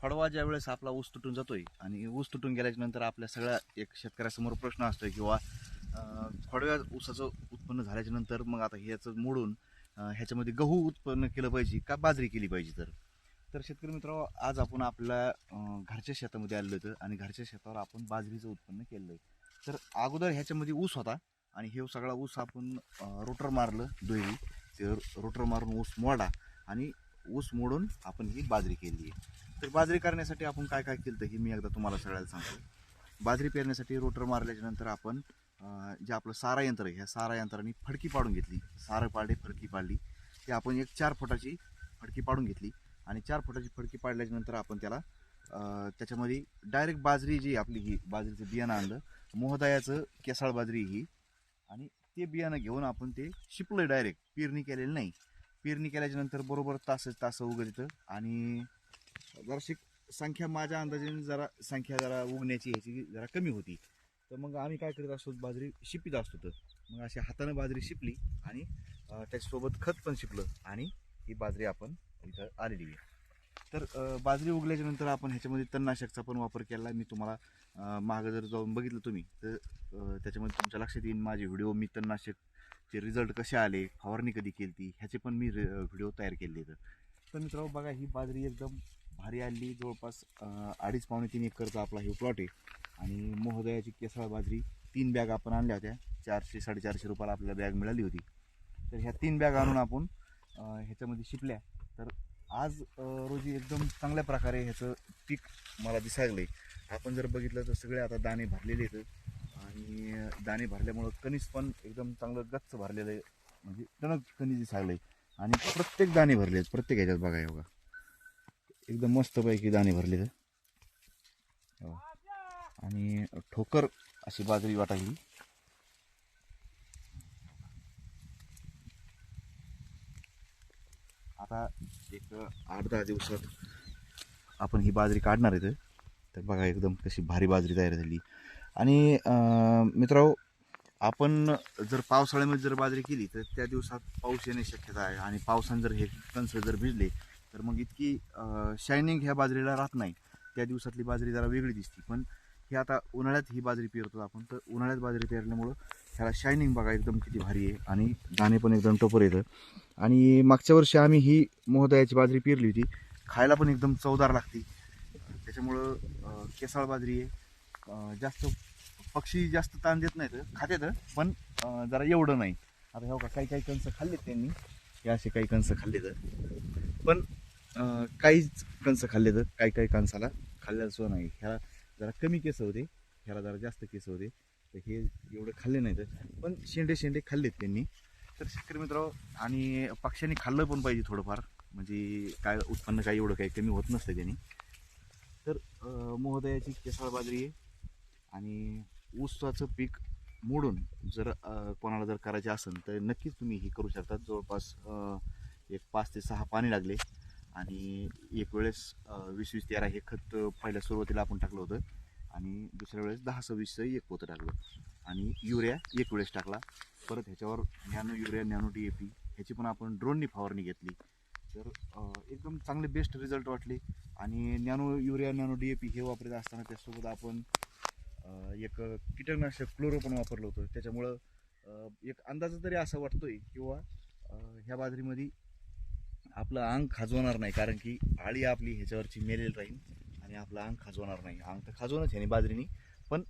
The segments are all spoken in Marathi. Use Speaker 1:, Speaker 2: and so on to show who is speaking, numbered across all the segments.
Speaker 1: खोडवा ज्या वेळेस आपला ऊस तुटून जातोय आणि ऊस तुटून गेल्याच्यानंतर आपल्या सगळ्या एक शेतकऱ्यासमोर प्रश्न असतोय किंवा अं, खोडव्या ऊसाचं उत्पन्न झाल्याच्यानंतर मग आता ह्याचं मोडून ह्याच्यामध्ये गहू उत्पन्न केलं पाहिजे का बाजरी केली पाहिजे तर? तर शेतकरी मित्र आज आपण आपल्या घरच्या शेतामध्ये आलेलो होतं आणि घरच्या शेतावर आपण बाजरीचं उत्पन्न केलेलं आहे. तर अगोदर ह्याच्यामध्ये ऊस होता आणि हे सगळा ऊस आपण रोटर मारलं दोरी ते रोटर मारून ऊस मोडा आणि ऊस मोडून आपण ही बाजरी केली आहे. तर बाजरी करण्यासाठी आपण काय काय केलं हे मी एकदा तुम्हाला सगळ्याला सांगतो. बाजरी पेरण्यासाठी रोटर मारल्याच्या नंतर आपण जे आपलं सारा यंत्र आहे ह्या सारा यंत्राने फडकी पाडून घेतली. सारं पाडे फडकी पाडली. ते आपण एक चार फुटाची फडकी पाडून घेतली आणि चार फुटाची फडकी पाडल्याच्या नंतर आपण त्याला त्याच्यामध्ये डायरेक्ट बाजरी जी आपली ही बाजरीचं बियाणं आणलं. मोहदायाचं केसाळ बाजरी ही आणि ते बियाणं घेऊन आपण ते शिपलं डायरेक्ट पेरणी केलेलं नाही. पेरणी केल्याच्यानंतर बरोबर तास तास उघडतं येतं आणि जराशी संख्या माझ्या अंदाजाने जरा संख्या जरा उगण्याची ह्याची जरा कमी होती. तर मग आम्ही काय करीत असतो बाजरी शिपीत असतो तर. मग अशी हातानं बाजरी शिपली आणि त्याच्यासोबत खत पण शिपलं आणि ही बाजरी आपण इथं आलेली आहे. तर बाजरी उगल्याच्या नंतर आपण ह्याच्यामध्ये तणनाशकचा पण वापर केला. मी तुम्हाला मागं जर जाऊन बघितलं तुम्ही तर त्याच्यामध्ये तुमच्या लक्षात येईल माझे व्हिडिओ. मी तणनाशकचे रिझल्ट कसे आले फवारणी कधी केली ती ह्याचे पण मी व्हिडिओ तयार केले तर मित्रांनो बघा ही बाजरी एकदम भारी आली जवळपास अडीच पावणे तीन एकरचा आपला हे प्लॉट आहे. आणि मोहदयाची केसळ बाजरी तीन बॅग आपण आणल्या होत्या. चारशे साडेचारशे रुपयाला आपल्याला बॅग मिळाली होती. तर ह्या तीन बॅग आणून आपण ह्याच्यामध्ये शिपल्या. तर आज रोजी एकदम चांगल्या प्रकारे ह्याचं पीक मला दिसायला आपण जर बघितलं तर सगळे आता दाणे भरलेले आहेत. आणि दाणे भरल्यामुळं कणीस पण एकदम चांगलं गच्च भरलेलं आहे. म्हणजे टणक कणीस दिसायला आणि प्रत्येक दाणे भरले आहेत प्रत्येक ह्याच्यात बघा योगा एकदम मस्तपैकी दाणे भरले हो. आणि ठोकर अशी बाजरी वाटायली आता एक आठ दहा दिवसात आपण ही बाजरी काढणार आहे तर. बघा एकदम कशी भारी बाजरी तयार झाली. आणि मित्रांनो आपण जर पावसाळ्यामध्ये जर बाजरी केली तर त्या दिवसात पाऊस येण्याची शक्यता आहे. आणि पावसाने जर हे कणस जर भिजले तर मग इतकी शायनिंग ह्या बाजरीला राहत नाही. त्या दिवसातली बाजरी जरा वेगळी दिसते. पण हे आता उन्हाळ्यात ही बाजरी पेरतो आपण तर उन्हाळ्यात बाजरी पेरल्यामुळं ह्याला शायनिंग बघा एकदम किती भारी आहे आणि दाणे पण एकदम टोपर येतं आणि मागच्या वर्षी आम्ही ही मोहदयाची बाजरी पेरली होती. खायला पण एकदम चवदार लागते. त्याच्यामुळं केसाळ बाजरी आहे. जास्त पक्षी जास्त ताण देत नाहीत खात्यात पण जरा एवढं नाही. आता हो का काही काही कंस खाल्लेत त्यांनी. हे असे काही कंस खाल्लेत. पण काहीच कणसं खाल्ले तर काही काही कणसाला खाल्ल्याला सुद्धा नाही. ह्याला जरा कमी केस होते. ह्याला जरा जास्त केस होते. तर हे एवढे खाल्ले नाही तर. पण शेंडे शेंडे खाल्लेत त्यांनी. तर शेतकरी मित्र आणि पक्ष्यांनी खाल्लं पण पाहिजे थोडंफार. म्हणजे काय उत्पन्न काही एवढं काही कमी होत नसतं त्यांनी. तर मोहदयाची केसाळ बाजरी आहे. आणि ऊसाचं पीक मोडून जर कोणाला जर करायचे असेल तर नक्कीच तुम्ही हे करू शकता. जवळपास एक पाच ते सहा पाणी लागले. आणि एक वेळेस वीस वीस तेरा हे खत पहिल्या सुरुवातीला आपण टाकलं होतं आणि दुसऱ्या वेळेस दहा सव्वीसचं एक पोतं टाकलं. आणि युरिया एक वेळेस टाकला. परत ह्याच्यावर nano urea nano D A P ह्याची पण आपण ड्रोननी फवारणी घेतली. तर एकदम चांगले बेस्ट रिझल्ट वाटले. आणि nano urea nano D A P हे वापरत असताना त्यासोबत आपण एक कीटकनाशक क्लोरो पण वापरलं होतं. त्याच्यामुळं एक अंदाज तरी असा वाटतोय किंवा ह्या बाजरीमध्ये आपलं अंग खाजवणार नाही कारण की आळी आपली ह्याच्यावरची मेलेल राहील आणि आपलं अंग खाजवणार नाही. अंग तर खाजवणच ह्याने बाजरीनी पण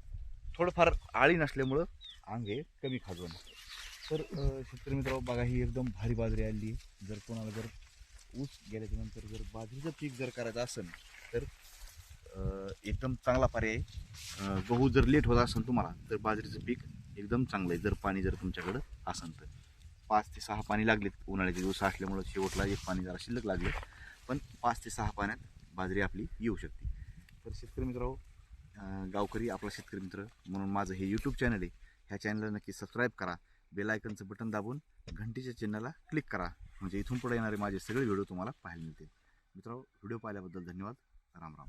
Speaker 1: थोडंफार आळी नसल्यामुळं अंग हे कमी खाजवणार तर शेतकरी मित्र बघा ही एकदम भारी बाजरी आली. जर कोणाला जर ऊस गेल्याच्यानंतर जर बाजरीचं पीक जर करायचं असेल तर एकदम चांगला पर्याय गहू जर लेट होत असेल तुम्हाला तर बाजरीचं पीक एकदम चांगलं आहे जर पाणी जर तुमच्याकडं असेल तर. पाच ते सहा पाणी लागलेत उन्हाळ्याचे दिवस असल्यामुळं शेवटला एक पाणी जरा शिल्लक लागले. पण पाच ते सहा पाण्यात बाजरी आपली येऊ शकते. तर शेतकरी मित्रांनो गावकरी आपला शेतकरी मित्र म्हणून माझं हे यूट्यूब चॅनल आहे. ह्या चॅनलला नक्की सबस्क्राईब करा. बेलायकनचं बटन दाबून घंटीच्या चिन्हाला क्लिक करा. म्हणजे इथून पुढे येणारे माझे सगळे व्हिडिओ तुम्हाला पाहायला मिळतील. मित्रांनो व्हिडिओ पाहिल्याबद्दल धन्यवाद. राम राम.